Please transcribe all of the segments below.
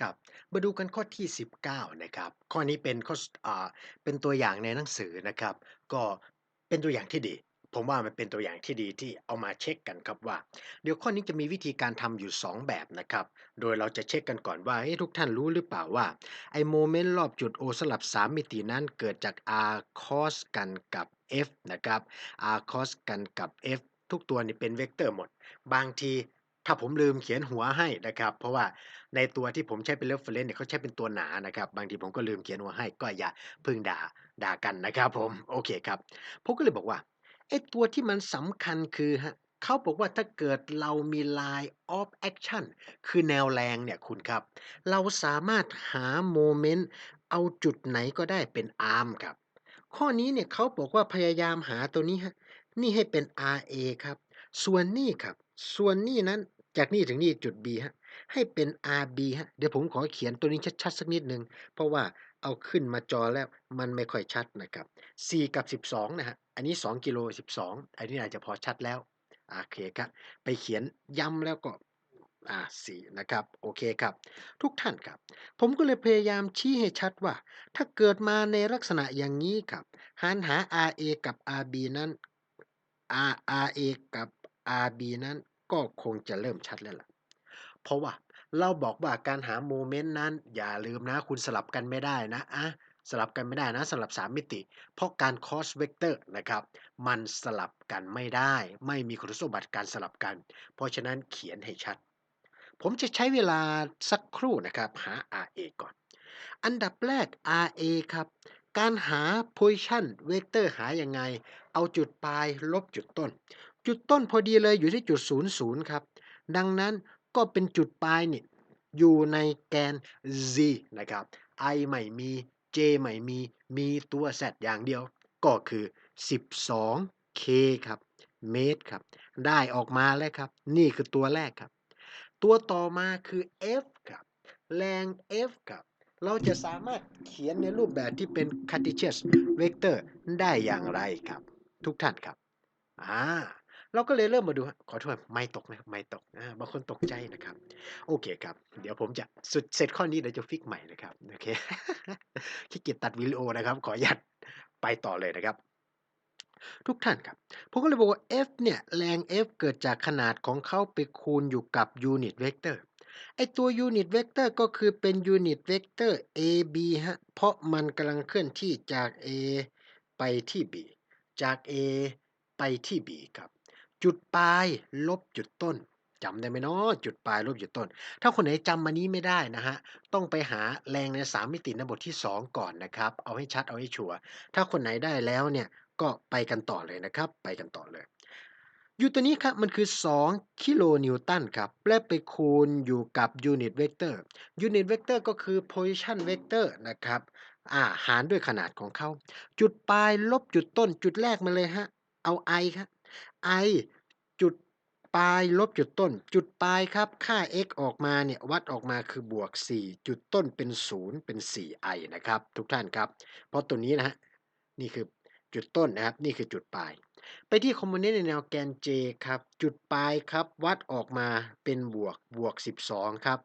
ครับมาดูกันข้อที่ 19 นะครับ ข้อนี้เป็นข้ออ่าเป็นตัวอย่างในหนังสือนะครับ ก็เป็นตัวอย่างที่ดี ผมว่ามันเป็นตัวอย่างที่ดีที่เอามาเช็กกันครับว่า เดี๋ยวข้อนี้จะมีวิธีการทำอยู่ 2 แบบนะครับ โดยเราจะเช็กกันก่อนว่าเฮ้ยทุกท่านรู้หรือเปล่าว่าไอโมเมนต์รอบจุด O สลับ 3 มิตินั้นเกิดจาก r cos กันกับ f นะครับ r cos กันกับ f ทุกตัวนี่เป็นเวกเตอร์หมด บางที ถ้าผมลืมเขียนหัวให้นะครับ เพราะว่าในตัวที่ผมใช้เป็น reference เนี่ยเขาใช้เป็นตัวหนานะครับ บางทีผมก็ลืมเขียนหัวให้ก็อย่าพึ่งด่าด่ากันนะครับ ผมโอเคครับผมก็เลยบอกว่าไอ้ตัวที่มันสำคัญคือฮะเขาบอกว่าถ้าเกิดเรามี line of action คือแนวแรงเนี่ยคุณครับ เราสามารถหาโมเมนต์เอาจุดไหนก็ได้เป็น arm ครับ ข้อนี้เนี่ยเขาบอกว่าพยายามหาตัวนี้ฮะนี่ให้เป็น RA ครับ ส่วนนี่ครับ ส่วนนี่นั้น จากนี่ถึงนี่จุด B ฮะ ให้เป็น RB ฮะ เดี๋ยวผมขอเขียนตัวนี้ชัดๆ สักนิดหนึ่ง เพราะว่าเอาขึ้นมาจอแล้วมันไม่ค่อยชัดนะครับ 4 กับ 12 นะฮะ อันนี้ 2 กิโล 12 อันนี้อาจจะพอชัดแล้ว โอเคครับ ไปเขียนย้ำแล้วก็อ่า4นะครับ โอเคครับ ทุกท่านครับ ผมก็เลยพยายามชี้ให้ชัดว่า ถ้าเกิดมาในลักษณะอย่างนี้ครับหารหา RA กับ RB นั้น RA กับ RB นั้น ก็คงจะเริ่มชัดแล้วล่ะ เพราะว่าเราบอกว่าการหาโมเมนต์นั้น อย่าลืมนะ คุณสลับกันไม่ได้นะอะสลับกันไม่ได้นะสลับ 3 มิติ เพราะการ cos vector นะครับ มันสลับกันไม่ได้ ไม่มีคุณสมบัติการสลับกัน เพราะฉะนั้นเขียนให้ชัด ผมจะใช้เวลาสักครู่นะครับ หา RA ก่อน อันดับแรก RA ครับ การหา position vector หายังไง เอาจุดปลายลบจุดต้น จุดต้นพอดีเลยอยู่ที่จุด00ครับ ดังนั้นก็เป็นจุดปลายนี่อยู่ในแกน z นะครับ i ไม่มี j ไม่มี มีตัว z อย่างเดียว ก็คือ 12k ครับ เมตรครับ ได้ออกมาแล้วครับ นี่คือตัวแรกครับ ตัวต่อมาคือ f ครับ แรง f ครับเราจะสามารถเขียนในรูปแบบที่เป็น Cartesian vector ได้อย่างไรครับ ทุกท่านครับ อ่า เราก็เลยเริ่มมาดูฮะขอโทษไม่ตกนะครับไม่ตกอ่าบางคนตกใจนะครับ โอเคครับ เดี๋ยวผมจะสุดเสร็จข้อนี้เดี๋ยวจะฟิกใหม่นะครับโอเคขี้เกียจตัดวิดีโอนะครับ ขออนุญาตไปต่อเลยนะครับ ทุกท่านครับผมก็เลยบอกว่า F เนี่ย แรง F เกิดจากขนาดของเขาไปคูณอยู่กับยูนิตเวกเตอร์ไอตัวยูนิตเวกเตอร์ก็คือเป็นยูนิตเวกเตอร์ AB ฮะ เพราะมันกำลังเคลื่อนที่จาก A ไปที่ B จาก A ไปที่ B ครับ จุดปลายลบจุดต้นจำได้ไหมเนาะจุดปลายลบจุดต้น ถ้าคนไหนจำมานี้ไม่ได้นะฮะต้องไปหาแรงใน 3 มิติในบทที่ 2 ก่อนนะครับ เอาให้ชัดเอาให้ชัวร์ถ้าคนไหนได้แล้วเนี่ยก็ไปกันต่อเลยนะครับ ไปกันต่อเลย อยู่ตัวนี้ครับมันคือ 2 กิโลนิวตันครับและไปคูณอยู่กับยูนิตเวกเตอร์ยูนิตเวกเตอร์ก็คือ position vector นะครับอ่าหารด้วยขนาดของเขา จุดปลายลบจุดต้น จุดแรกมาเลยฮะเอา i ครับ i จุดปลายลบจุดต้น จุดปลายครับ ค่า x ออกมาเนี่ย วัดออกมาคือบวก 4 จุดต้นเป็น 0 เป็น 4i นะครับ ทุกท่านครับ เพราะตัวนี้นะฮะ นี่คือจุดต้นนะครับ นี่คือจุดปลาย ไปที่คอมโพเนนต์ในแนวแกน J ครับ จุดปลายครับ วัดออกมาเป็นบวกบวก 12 ครับ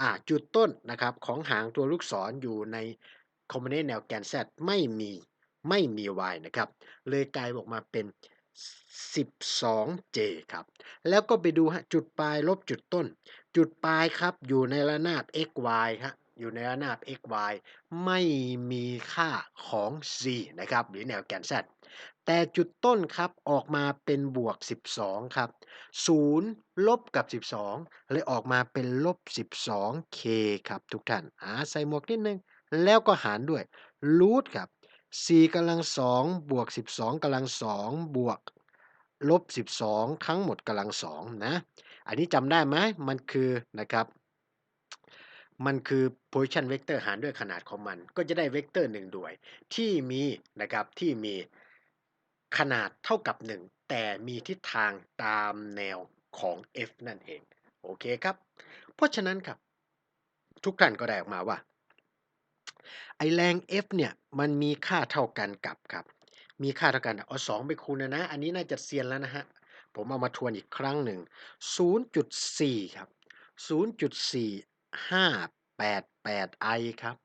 อ่าจุดต้นนะครับของหางตัวลูกศรออยู่ในคอมโพเนนต์แนวแกน Z ไม่มีไม่มี y นะครับ เลยกลายออกมาเป็น 12j ครับ แล้วก็ไปดูฮะจุดปลายลบจุดต้น จุดปลายครับอยู่ในระนาบ x y ฮะอยู่ในระนาบ x y ไม่มีค่าของ z นะครับหรือแนวแกน z แต่จุดต้นครับออกมาเป็นบวก 12 ครับ 0 ลบกับ 12 เลยออกมาเป็นลบ 12k ครับทุกท่านอ่าใส่หมวกนิดนึง แล้วก็หารด้วยรูทครับ 4กำลัง2บวก 12กำลัง2บวกลบ 12 ทั้งหมดกำลัง2นะ อันนี้จำได้ไหมมันคือนะครับมันคือ position vector หารด้วยขนาดของมัน ก็จะได้เวกเตอร์หนึ่งด้วย ที่มีนะครับที่มีขนาดเท่ากับ 1 แต่มีทิศทางตามแนวของ f นั่นเอง โอเคครับ เพราะฉะนั้นครับ ทุกท่านก็ได้ออกมาว่า ไอแรง F เนี่ยมันมีค่าเท่ากันกับครับ มีค่าเท่ากันเอา2ไปคูณนะนะ อันนี้น่าจะเซียนแล้วนะฮะ ผมเอามาทวนอีกครั้งหนึ่ง 0.4 ครับ 0.4588i ครับ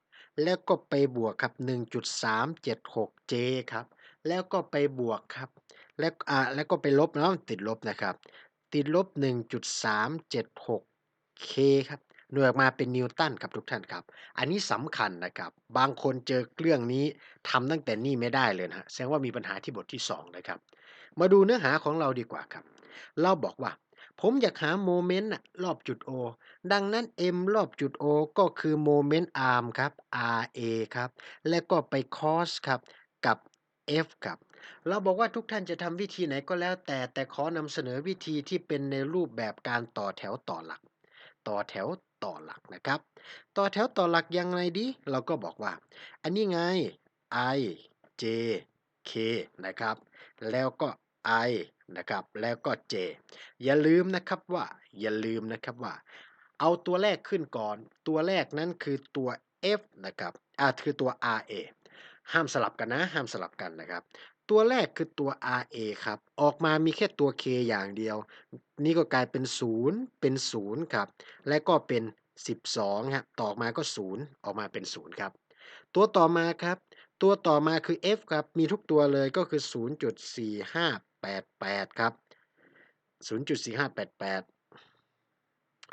แล้วก็ไปบวกครับ 1.376j ครับ แล้วก็ไปบวกครับ แล้วอ่าแล้วก็ไปลบเนาะติดลบนะครับ ติดลบ 1.376k ครับ หน่วยออกมาเป็นนิวตันครับทุกท่านครับ อันนี้สำคัญนะครับ บางคนเจอเรื่องนี้ทำตั้งแต่นี่ไม่ได้เลยนะฮะแสดงว่ามีปัญหาที่บทที่ 2 นะครับ มาดูเนื้อหาของเราดีกว่าครับ เราบอกว่า ผมอยากหาโมเมนต์น่ะรอบจุด O ดังนั้น m รอบจุด O ก็คือโมเมนต์อาร์มครับ RA ครับ และก็ไป cos ครับกับ F ครับเราบอกว่าทุกท่านจะทำวิธีไหนก็แล้วแต่แต่ขอนำเสนอวิธีที่เป็นในรูปแบบการต่อแถวต่อหลัก ต่อแถว ต่อหลักนะครับ ต่อแถวต่อหลักยังไงดี เราก็บอกว่า อันนี้ไง i j k นะครับ แล้วก็ i นะครับ แล้วก็ j อย่าลืมนะครับว่า อย่าลืมนะครับว่า เอาตัวแรกขึ้นก่อน ตัวแรกนั้นคือตัว f นะครับ อ่าคือตัว ra ห้ามสลับกันนะ ห้ามสลับกันนะครับ ตัวแรกคือตัว ra ครับ ออกมามีแค่ตัว k อย่างเดียว นี่ก็กลายเป็น 0 เป็น 0 ครับ และก็เป็น 12ครับ ต่อมาก็ 0 ออกมาเป็น 0 ครับ ตัวต่อมาครับ ตัวต่อมาคือ f ครับ มีทุกตัวเลยก็คือ 0.4588 ครับ 0.4588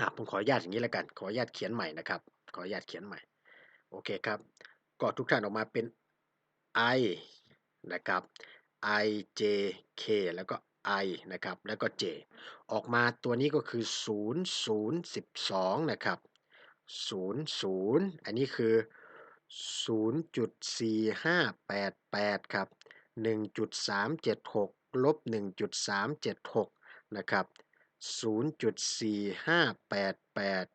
อะผมขออนุญาตอย่างนี้แล้วกัน ขออนุญาตเขียนใหม่นะครับ ขออนุญาตเขียนใหม่ โอเคครับ ก็ทุกท่านออกมาเป็น i นะครับ i j k แล้วก็ i นะครับ แล้วก็ j ออกมาตัวนี้ก็คือ 0 0 12 นะครับ 0 0 อันนี้คือ 0.4588 ครับ 1.376 ลบ 1.376 นะครับ 0.4588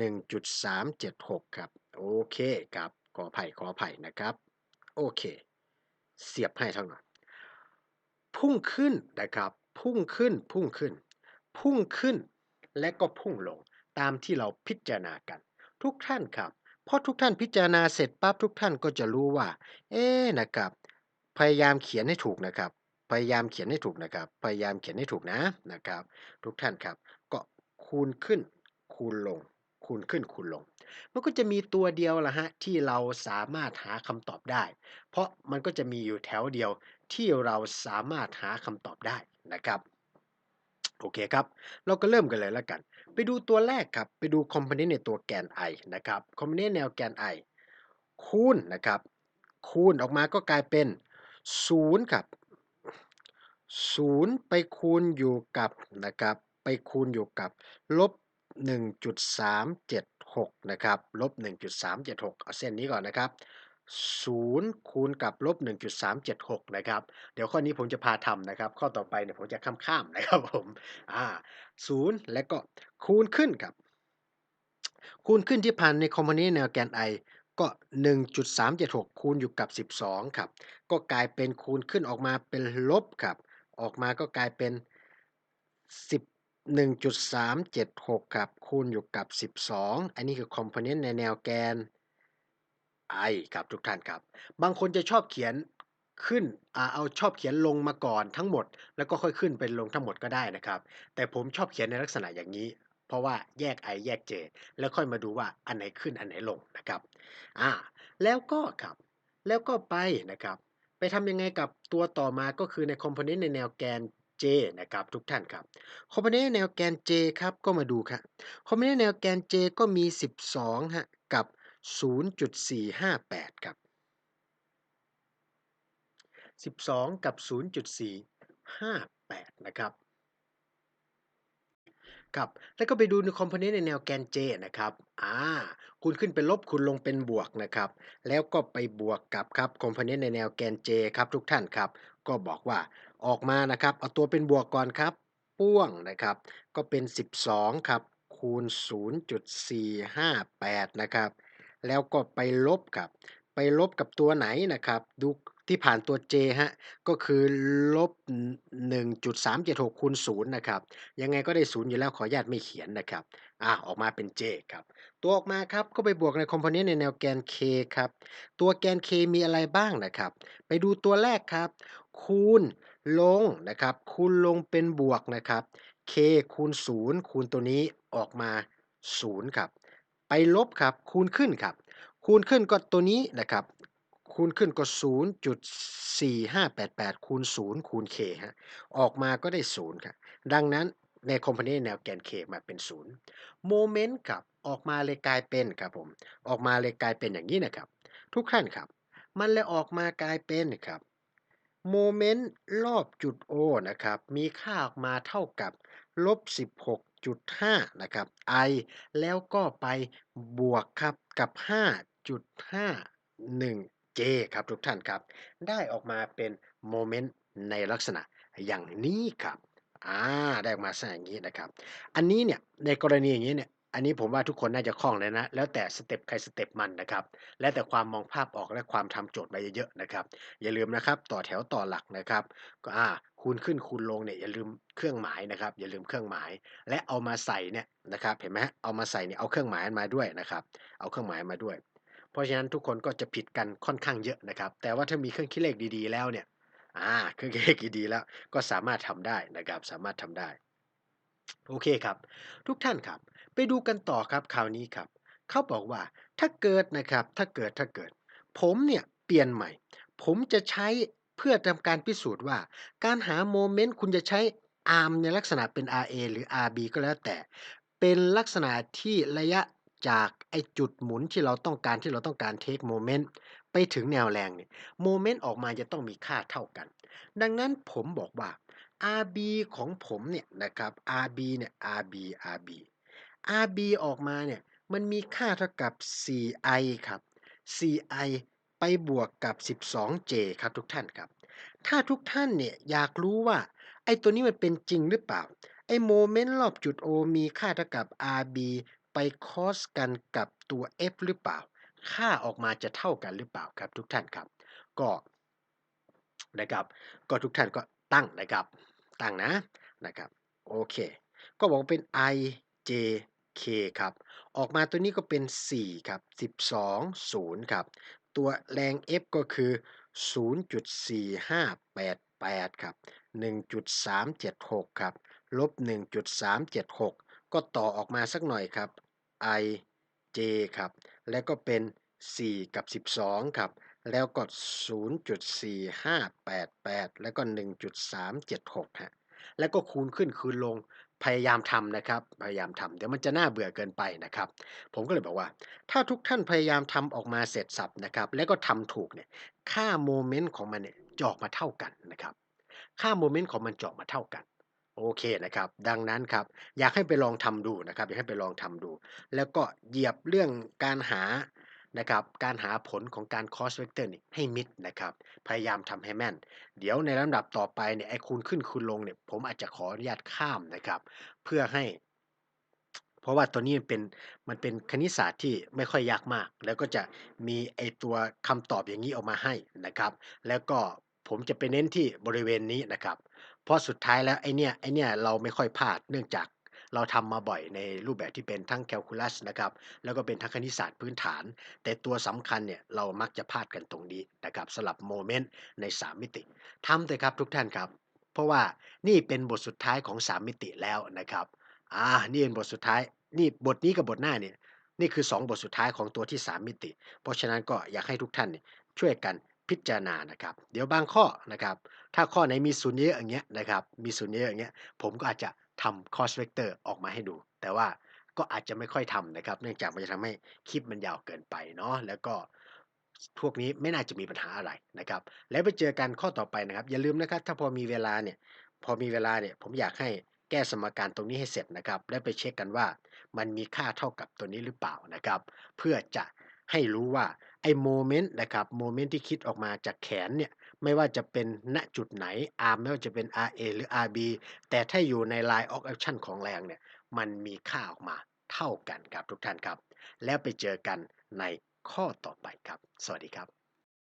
1.376 ครับ โอเคครับ ขออภัยขออภัยนะครับ โอเค เสียบให้เท่านั้นพุ่งขึ้นนะครับ พุ่งขึ้น พุ่งขึ้น พุ่งขึ้น และก็พุ่งลงตามที่เราพิจารณากัน ทุกท่านครับพอทุกท่านพิจารณาเสร็จปั๊บทุกท่านก็จะรู้ว่า เอ๊นะครับ พยายามเขียนให้ถูกนะครับ พยายามเขียนให้ถูกนะครับ พยายามเขียนให้ถูกนะนะครับ ทุกท่านครับ ก็คูณขึ้น คูณลง คูณขึ้นคูณลง มันก็จะมีตัวเดียวละฮะที่เราสามารถหาคำตอบได้ เพราะมันก็จะมีอยู่แถวเดียวที่เราสามารถหาคำตอบได้นะครับโอเคครับ เราก็เริ่มกันเลยแล้วกัน ไปดูตัวแรกครับ ไปดูคอมโพเนนต์ในตัวแกน i นะครับคอมโพเนนต์แนวแกน i คูณนะครับ คูณออกมาก็กลายเป็น 0 ครับ 0 ไปคูณอยู่กับนะครับ ไปคูณอยู่กับ ลบ 1.376นะครับลบ1.376เอาเส้นนี้ก่อนนะครับ0คูณกับลบ1.376นะครับ เดี๋ยวข้อนี้ผมจะพาทำนะครับ ข้อต่อไปเนี่ยผมจะข้ามๆนะครับผมอ่า0แล้วก็คูณขึ้นครับ คูณขึ้นที่พันในคอมโพเนนต์แนวแกน i ก็ 1.376 คูณอยู่กับ 12 ครับ ก็กลายเป็นคูณขึ้นออกมาเป็นลบครับ ออกมาก็กลายเป็น 10 1.376 ครับ คูณอยู่กับ 12 อันนี้คือคอมโพเนนต์ในแนวแกน i ครับทุกท่านครับ บางคนจะชอบเขียนขึ้นอเอาชอบเขียนลงมาก่อนทั้งหมด แล้วก็ค่อยขึ้นเป็นลงทั้งหมดก็ได้นะครับ แต่ผมชอบเขียนในลักษณะอย่างนี้ เพราะว่าแยก i แยก j แล้วค่อยมาดูว่าอันไหนขึ้นอันไหนลงนะครับอ่าแล้วก็ครับ แล้วก็ไปนะครับ ไปทำยังไงกับตัวต่อมาก็คือในคอมโพเนนต์ในแนวแกน j นะครับทุกท่านครับคอมโพเนนต์แนวแกน j ครับก็มาดูครับคอมโพเนนต์แนวแกน j ก็มี 12ฮะกับ 0.458 ครับ 12 กับ 0.458 นะครับครับแล้วก็ไปดูในคอมโพเนนต์ในแนวแกน J นะครับอ่าคูณขึ้นเป็นลบคูณลงเป็นบวกนะครับ แล้วก็ไปบวกกับครับคอมโพเนนต์ในแนวแกน J ครับทุกท่านครับ ก็บอกว่า ออกมานะครับ เอาตัวเป็นบวกก่อนครับ พ่วงนะครับ ก็เป็น 12 ครับ คูณ 0.458 นะครับ แล้วก็ไปลบครับ ไปลบกับตัวไหนนะครับ ดูที่ผ่านตัว j ฮะ ก็คือลบ 1.376คูณ0นะครับ ยังไงก็ได้ 0 อยู่แล้วขออนุญาตไม่เขียนนะครับ อ่าออกมาเป็น j ครับ ตัวออกมาครับ ก็ไปบวกในคอมโพเนนต์ในแนวแกน k ครับ ตัวแกน k มีอะไรบ้างนะครับ ไปดูตัวแรกครับ คูณ ลงนะครับคูณลงเป็นบวกนะครับ k คูณ 0 คูณตัวนี้ออกมา 0 ครับ ไปลบครับคูณขึ้นครับ คูณขึ้นก็ตัวนี้นะครับ คูณขึ้นก็ 0.4588 คูณ 0 คูณ k ฮะออกมาก็ได้ 0 ครับ ดังนั้นในคอมพเนนต์แนวแกน k มาเป็น 0 โมเมนต์ครับออกมาเลยกลายเป็นครับผม ออกมาเลยกลายเป็นอย่างนี้นะครับ ทุกท่านครับ มันเลยออกมากลายเป็นครับ โมเมนต์รอบจุด O นะครับ มีค่าออกมาเท่ากับลบ 16.5 นะครับ i แล้วก็ไปบวกครับกับ 5.51 j ครับทุกท่านครับ ได้ออกมาเป็นโมเมนต์ในลักษณะอย่างนี้ครับ อ่า ได้ออกมาซะอย่างนี้นะครับ อันนี้เนี่ยในกรณีอย่างนี้เนี่ย อันนี้ผมว่าทุกคนน่าจะคล่องเลยนะ แล้วแต่สเต็ปใครสเต็ปมันนะครับ แล้วแต่ความมองภาพออกและความทำโจทย์มาเยอะๆนะครับ อย่าลืมนะครับ ต่อแถวต่อหลักนะครับ ก็อ่าคูณขึ้นคูณลงเนี่ยอย่าลืมเครื่องหมายนะครับ อย่าลืมเครื่องหมาย และเอามาใส่เนี่ยนะครับ เห็นไหมเอามาใส่เนี่ยเอาเครื่องหมายมาด้วยนะครับ เอาเครื่องหมายมาด้วย เพราะฉะนั้นทุกคนก็จะผิดกันค่อนข้างเยอะนะครับ แต่ว่าถ้ามีเครื่องคิดเลขดีๆ แล้วเนี่ย อ่า เครื่องคิดเลขดีๆแล้ว ก็สามารถทำได้นะครับ สามารถทำได้ โอเคครับ ทุกท่านครับ ไปดูกันต่อครับคราวนี้ครับเขาบอกว่าถ้าเกิดนะครับถ้าเกิดถ้าเกิด ผมเนี่ยเปลี่ยนใหม่ ผมจะใช้เพื่อทำการพิสูจน์ว่า การหาโมเมนต์คุณจะใช้ arm ในลักษณะเป็น RA หรือ RB ก็แล้วแต่ เป็นลักษณะที่ระยะจากไอจุดหมุนที่เราต้องการที่เราต้องการ take moment ไปถึงแนวแรงเนี่ยโมเมนต์ออกมาจะต้องมีค่าเท่ากัน ดังนั้นผมบอกว่า RB ของผมเนี่ยนะครับ RB เนี่ย RB RB RB ออกมาเนี่ยมันมีค่าเท่ากับ 4i ครับ 4i ไปบวกกับ 12j ครับทุกท่านครับ ถ้าทุกท่านเนี่ยอยากรู้ว่าไอ้ตัวนี้มันเป็นจริงหรือเปล่า ไอ้โมเมนต์รอบจุด O มีค่าเท่ากับ RB ไปคอสกันกับตัว F หรือเปล่า ค่าออกมาจะเท่ากันหรือเปล่าครับทุกท่านครับ ก็นะครับ ก็ทุกท่านก็ตั้งนะครับ ตั้งนะนะครับ โอเค ก็บอกเป็น i j k ครับ ออกมาตัวนี้ก็เป็น 4 ครับ 12 0 ครับ ตัวแรง F ก็คือ 0.4588 ครับ 1.376 ครับ ลบ 1.376 ก็ต่อออกมาสักหน่อยครับ i j ครับ แล้วก็เป็น 4 กับ 12 ครับ แล้วก็ 0.4588 แล้วก็ 1.376 ฮะ แล้วก็คูณขึ้นคูณลง พยายามทำนะครับ พยายามทำเดี๋ยวมันจะน่าเบื่อเกินไปนะครับ ผมก็เลยบอกว่า ถ้าทุกท่านพยายามทำออกมาเสร็จสับนะครับ แล้วก็ทำถูกเนี่ยค่าโมเมนต์ของมันเนี่ยจอกมาเท่ากันนะครับ ค่าโมเมนต์ของมันจออกมาเท่ากันโอเคนะครับ ดังนั้นครับ อยากให้ไปลองทำดูนะครับ อยากให้ไปลองทำดู แล้วก็เหยียบเรื่องการหา นะครับการหาผลของการ cross vector นี่ให้มิดนะครับพยายามทำให้แม่น เดี๋ยวในลำดับต่อไปเนี่ยไอคูณขึ้นคูณลงเนี่ยผมอาจจะขออนุญาตข้ามนะครับเพื่อให้ เพราะว่าตัวนี้มันเป็นมันเป็นคณิตศาสตร์ที่ไม่ค่อยยากมาก แล้วก็จะมีไอตัวคำตอบอย่างนี้ออกมาให้นะครับ แล้วก็ผมจะไปเน้นที่บริเวณนี้นะครับ เพราะสุดท้ายแล้วไอเนี่ยไอเนี่ยเราไม่ค่อยพลาดเนื่องจาก เราทำมาบ่อยในรูปแบบที่เป็นทั้งแคลคูลัสนะครับ แล้วก็เป็นทั้งคณิตศาสตร์พื้นฐาน แต่ตัวสำคัญเนี่ยเรามักจะพลาดกันตรงนี้นะครับสำหรับโมเมนต์ใน 3 มิติทำเลยครับทุกท่านครับ เพราะว่านี่เป็นบทสุดท้ายของ 3 มิติแล้วนะครับอ่านี่เป็นบทสุดท้ายนี่บทนี้กับบทหน้าเนี่ยนี่คือ 2 บทสุดท้ายของตัวที่ 3 มิติ เพราะฉะนั้นก็อยากให้ทุกท่านช่วยกันพิจารณานะครับ เดี๋ยวบางข้อนะครับ ถ้าข้อไหนมีศูนย์เยอะอย่างเงี้ยนะครับ มีศูนย์เยอะอย่างเงี้ย ผมก็อาจจะ ทำ cross vector ออกมาให้ดู แต่ว่าก็อาจจะไม่ค่อยทำนะครับ เนื่องจากมันจะทำให้คลิปมันยาวเกินไปเนาะแล้วก็พวกนี้ไม่น่าจะมีปัญหาอะไรนะครับ แล้วไปเจอกันข้อต่อไปนะครับ อย่าลืมนะครับ ถ้าพอมีเวลาเนี่ย พอมีเวลาเนี่ย ผมอยากให้แก้สมการตรงนี้ให้เสร็จนะครับ แล้วไปเช็คกันว่ามันมีค่าเท่ากับตัวนี้หรือเปล่านะครับ เพื่อจะให้รู้ว่าไอ้โมเมนต์นะครับ โมเมนต์ที่คิดออกมาจากแขนเนี่ย ไม่ว่าจะเป็นณจุดไหน arm ไม่ว่าจะเป็น RA หรือ RB แต่ถ้าอยู่ใน line of action ของแรงเนี่ย มันมีค่าออกมาเท่ากันครับทุกท่านครับ แล้วไปเจอกันในข้อต่อไปครับ สวัสดีครับ